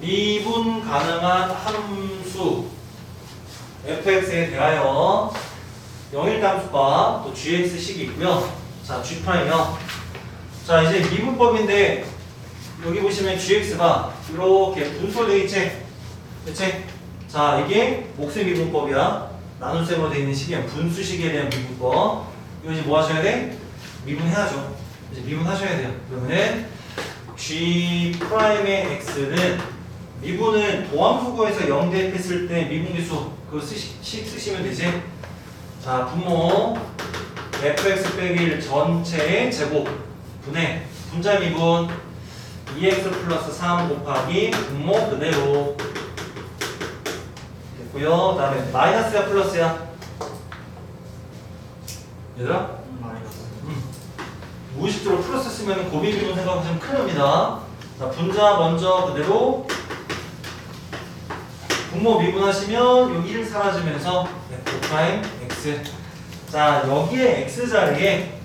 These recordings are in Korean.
미분 가능한 함수 fx에 대하여 영일 함수과 또 gx식이 있고요. 자, g'이요. 자, 이제 미분법인데 여기 보시면 gx가 이렇게 분소되어 있지? 그치? 자, 이게 몫의 미분법이야. 나눗셈으로 되어 있는 식이야. 분수식에 대한 미분법. 이거 이제 뭐 하셔야 돼? 미분해야죠. 이제 미분하셔야 돼요. 그러면은 g'의 x는 미분은 도함수고에서 0 대입했을 때 미분계수 그거 쓰시, 식 쓰시면 되지. 자, 분모 fx 빼기 1 전체의 제곱 분의 분자 미분 2x 플러스 3 곱하기 분모 그대로 됐고요. 그다음에 마이너스야 플러스야? 얘들아? 무의식적으로 플러스 쓰면 고비 미분 생각하시면 큰일 납니다. 자, 분자 먼저 그대로 분모 미분하시면 여기 1 사라지면서 F' X 자 여기에 X 자리에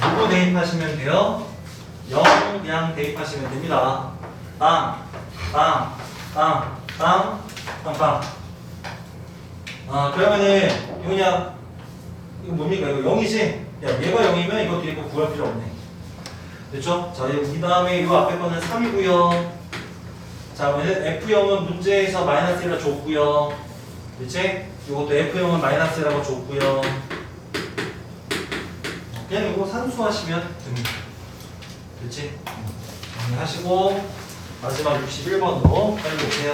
누구 대입하시면 돼요? 0 그냥 대입하시면 됩니다 빵, 빵, 빵, 빵, 빵, 빵 아 그러면은 그냥 이거 뭡니까 이거 0이지? 야 얘가 0이면 이거 뒤에 거 구할 필요 없네 됐죠? 자, 이 다음에 이 앞에 거는 3이고요. 자, 그러면 F0은 문제에서 마이너스 1라 줬고요. 그치? 이것도 F0은 마이너스라고 줬고요. 그냥 이거 산수하시면 됩니다. 그치? 정리하시고 마지막 61번으로 빨리 오세요.